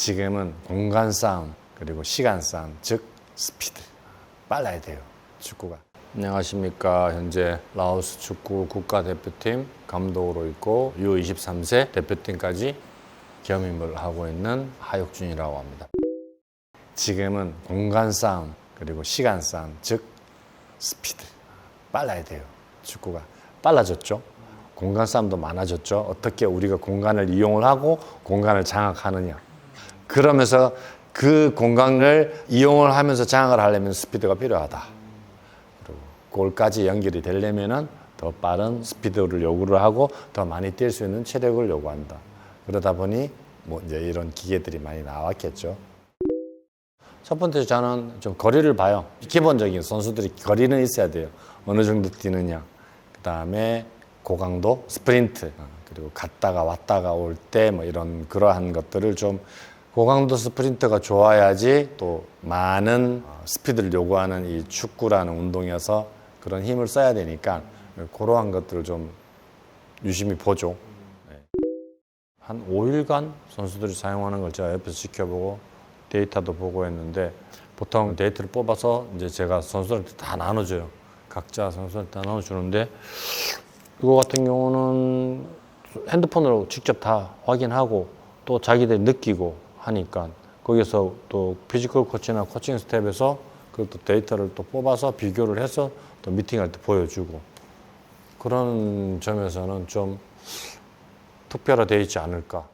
지금은 공간 싸움 그리고 시간 싸움 즉 스피드. 빨라야 돼요 축구가. 안녕하십니까. 현재 라오스 축구 국가대표팀 감독으로 있고 U23세 대표팀까지 겸임을 하고 있는 하육준이라고 합니다. 지금은 공간 싸움 그리고 시간 싸움 즉 스피드. 빨라야 돼요 축구가. 빨라졌죠? 공간 싸움도 많아졌죠? 어떻게 우리가 공간을 이용을 하고 공간을 장악하느냐 그러면서 그 공간을 이용을 하면서 장악을 하려면 스피드가 필요하다 그리고 골까지 연결이 되려면은 더 빠른 스피드를 요구를 하고 더 많이 뛸 수 있는 체력을 요구한다 그러다 보니 뭐 이제 이런 기계들이 많이 나왔겠죠 첫 번째 저는 좀 거리를 봐요. 기본적인 선수들이 거리는 있어야 돼요. 어느 정도 뛰느냐. 그 다음에 고강도, 스프린트, 어, 그리고 갔다가 왔다가 올 때 뭐 이런 그러한 것들을 좀 고강도 스프린트가 좋아야지 또 많은 어, 스피드를 요구하는 이 축구라는 운동이어서 그런 힘을 써야 되니까 그러한 것들을 좀 유심히 보죠. 네. 한 5일간 선수들이 사용하는 걸 제가 옆에서 지켜보고 데이터도 보고 했는데 보통 데이터를 뽑아서 이제 제가 선수들한테 다 나눠줘요. 각자 선수한테 다 나눠주는데 이거 같은 경우는 핸드폰으로 직접 다 확인하고 또 자기들이 느끼고 하니까 거기서 또 피지컬 코치나 코칭 스텝에서 그것도 데이터를 또 뽑아서 비교를 해서 또 미팅할 때 보여주고 그런 점에서는 좀 특별화되어 있지 않을까.